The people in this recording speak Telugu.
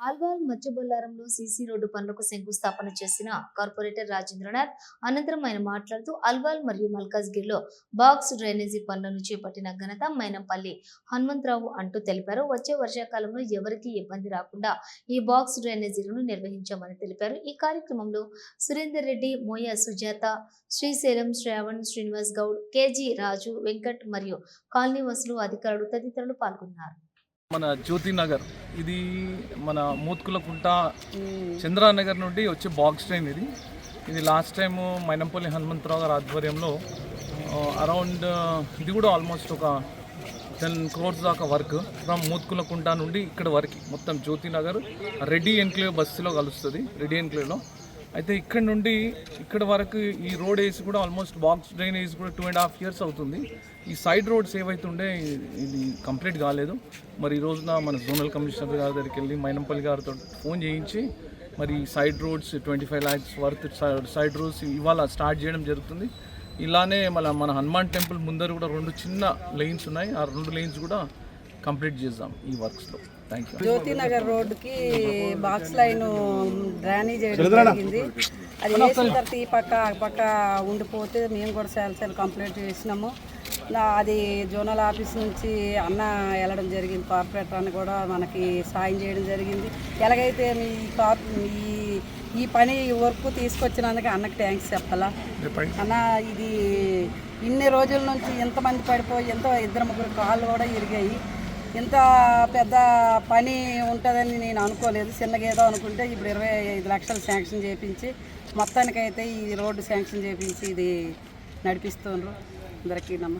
ఆల్వాల్ మధ్యబొల్లారంలో సీసీ రోడ్డు పనులకు శంకుస్థాపన చేసిన కార్పొరేటర్ రాజేంద్రనాథ్ అనంతరం ఆయన మాట్లాడుతూ అల్వాల్ మరియు మల్కాజ్గిరిలో బాక్స్ డ్రైనేజీ పనులను చేపట్టిన ఘనత మైనంపల్లి హనుమంతరావు అంటూ తెలిపారు. వచ్చే వర్షాకాలంలో ఎవరికీ ఇబ్బంది రాకుండా ఈ బాక్స్ డ్రైనేజీలను నిర్వహించామని తెలిపారు. ఈ కార్యక్రమంలో సురేందర్ రెడ్డి మోయ సుజాత శ్రీశైలం శ్రావణ్ శ్రీనివాస్ గౌడ్ కేజీ రాజు వెంకట్ మరియు కాలనీవాసులు అధికారులు తదితరులు పాల్గొన్నారు. మన జ్యోతి నగర్ ఇది మన మూత్కులకుంట చంద్రానగర్ నుండి వచ్చే బాక్స్ ట్రైన్ ఇది. ఇది లాస్ట్ టైం మైనంపల్లి హనుమంతరావు గారి ఆధ్వర్యంలో అరౌండ్ ఇది కూడా ఆల్మోస్ట్ ఒక టెన్ క్రోర్స్ దాకా వర్క్ ఫ్రమ్ మూత్కులకుంట నుండి ఇక్కడ వరకు మొత్తం జ్యోతి నగర్ రెడ్డి ఎన్క్లేవ్ బస్సులో కలుస్తుంది. రెడ్డి ఎన్క్లేవ్లో. అయితే ఇక్కడ నుండి ఇక్కడ వరకు ఈ రోడ్ వేసి కూడా ఆల్మోస్ట్ బాక్స్ డ్రైనేజ్ కూడా టూ అండ్ హాఫ్ ఇయర్స్ అవుతుంది. ఈ సైడ్ రోడ్స్ ఏవైతుండే ఇది కంప్లీట్ కాలేదు. మరి ఈ రోజున మన జోనల్ కమిషనర్ గారి దగ్గరికి వెళ్ళి మైనంపల్లి గారితో ఫోన్ చేయించి మరి side roads twenty five lakhs worth side roads ఇవాళ స్టార్ట్ చేయడం జరుగుతుంది. ఇలానే మన మన హనుమాన్ టెంపుల్ ముందర కూడా రెండు చిన్న లైన్స్ ఉన్నాయి. ఆ రెండు లైన్స్ కూడా కంప్లీట్ చేద్దాం ఈ వర్క్స్లో. థ్యాంక్ యూ జ్యోతి నగర్ రోడ్డుకి బాక్స్ లైన్ డ్రైనేజ్ చేయడం జరిగింది. అది వేసిన తర్వాత ఈ పక్క ఆ పక్క ఉండిపోతే మేము కూడా సార్లు కంప్లైంట్ చేసినాము. నా అది జోనల్ ఆఫీస్ నుంచి అన్న వెళ్ళడం జరిగింది. కార్పొరేటర్ అన్న కూడా మనకి సాయం చేయడం జరిగింది. ఎలాగైతే మీ కార్ ఈ ఈ పని వర్క్ తీసుకొచ్చినందుకు అన్నకి థ్యాంక్స్ చెప్పాలా? అన్న ఇది ఇన్ని రోజుల నుంచి ఎంతమంది పడిపోయి ఎంతో ఇద్దరు ముగ్గురు కాళ్ళు కూడా ఇరిగాయి. ఇంత పెద్ద పని ఉంటుందని నేను అనుకోలేదు. చిన్నగేదో అనుకుంటే ఇప్పుడు ఇరవై ఐదు లక్షలు శాంక్షన్ చేయించి మొత్తానికైతే ఈ రోడ్డు శాంక్షన్ చేయించి ఇది నడిపిస్తున్నారు అందరికీ నమస్తే